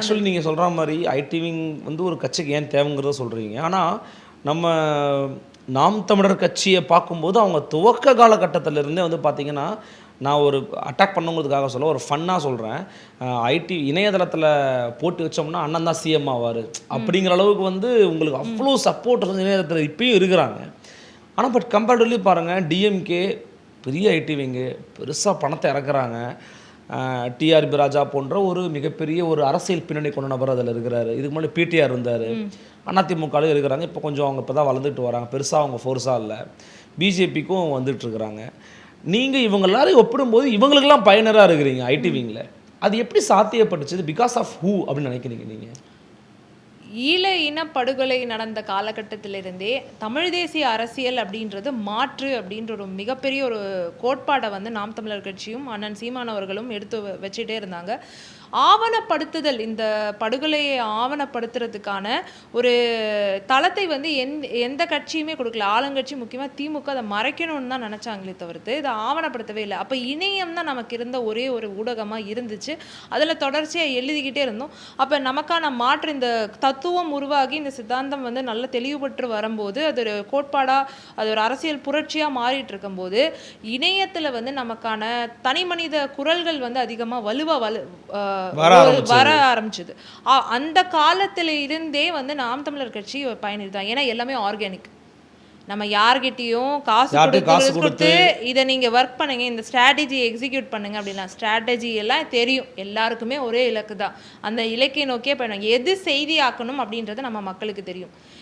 Actually நீங்கள் சொல்கிற மாதிரி ஐடிவிங் வந்து ஒரு கட்சிக்கு ஏன் தேவைங்கிறத சொல்கிறீங்க ஆனால் நம்ம நாம் தமிழர் கட்சியை பார்க்கும்போது அவங்க துவக்க காலகட்டத்துல இருந்தே வந்து பார்த்தீங்கன்னா நான் ஒரு அட்டாக் பண்ணுங்கிறதுக்காக சொல்ல ஒரு ஃபன்னாக சொல்கிறேன் ஐடி இணையதளத்தில் போட்டு வச்சோம்னா அண்ணன் தான் சிஎம் ஆவார். அப்படிங்கிற அளவுக்கு வந்து உங்களுக்கு அவ்வளோ சப்போர்ட் இணையதளத்தில் இப்பயும் இருக்கிறாங்க. ஆனால் பட் கம்பேர்டிவ்லி பாருங்கள் டிஎம்கே பெரிய ஐடிவிங்கு பெருசாக பணத்தை இறக்குறாங்க. டிஆர்பி ராஜா போன்ற ஒரு மிகப்பெரிய ஒரு அரசியல் பின்னணி கொண்ட நபர் அதில் இருக்கிறாரு. இதுக்கு முன்னாடி பிடிஆர் இருந்தார். அதிமுகவில் இருக்கிறாங்க. இப்போ கொஞ்சம் அவங்க இப்போ தான் வளர்ந்துட்டு வராங்க. பெருசாக அவங்க ஃபோர்ஸாக இல்லை. பிஜேபிக்கும் வந்துட்டு இருக்கிறாங்க. நீங்கள் இவங்க எல்லாரையும் ஒப்பிடும்போது இவங்களுக்கெல்லாம் பயனராக இருக்கிறீங்க ஐடிவிங்கில் அது எப்படி சாத்தியப்பட்டுச்சு? பிகாஸ் ஆஃப் ஹூ அப்படின்னு நினைக்கிறீங்க நீங்கள் ஈழ இனப்படுகொலை நடந்த காலகட்டத்திலிருந்தே தமிழ் தேசிய அரசியல் அப்படின்றது மாற்று அப்படின்ற ஒரு மிகப்பெரிய ஒரு கோட்பாடை வந்து நாம் தமிழர் கட்சியும் அண்ணன் சீமான் அவர்களும் எடுத்து வச்சுட்டே இருந்தாங்க. ஆவணப்படுத்துதல் இந்த படுகொலையை ஆவணப்படுத்துறதுக்கான ஒரு தளத்தை வந்து எந்த எந்த கட்சியுமே கொடுக்கல. ஆளுங்கட்சி முக்கியமாக திமுக அதை மறைக்கணும்னு தான் நினச்சாங்களே தவிர்த்து இதை ஆவணப்படுத்தவே இல்லை. அப்போ இணையம் தான் நமக்கு இருந்த ஒரே ஒரு ஊடகமாக இருந்துச்சு. அதில் தொடர்ச்சியாக எழுதிக்கிட்டே இருந்தோம். அப்போ நமக்கான மாற்று இந்த தத் தத்துவம் உருவாகி இந்த சித்தாந்தம் வந்து நல்ல தெளிவுபட்டு வரும்போது அது ஒரு கோட்பாடாக அது ஒரு அரசியல் புரட்சியாக மாறிட்டு இருக்கும்போது இணையத்தில் வந்து நமக்கான தனி மனித குரல்கள் வந்து அதிகமாக வலுவாக வலு வர ஆரம்பிச்சது. அந்த காலத்துல இருந்தே வந்து நாம் தமிழர் கட்சி பயணிட்டு தான் ஏன்னா எல்லாமே ஆர்கானிக் நம்ம யார்கிட்டயும் காசு காசு கொடுத்து இதை நீங்க ஒர்க் பண்ணுங்க இந்த ஸ்ட்ராட்டஜி எக்ஸிக்யூட் பண்ணுங்க அப்படிலாம் ஸ்ட்ராட்டஜி எல்லாம் தெரியும். எல்லாருக்குமே ஒரே இலக்கு தான் அந்த இலக்கை நோக்கியே பயணம் எது செய்தியாக்கணும் அப்படின்றது நம்ம மக்களுக்கு தெரியும்.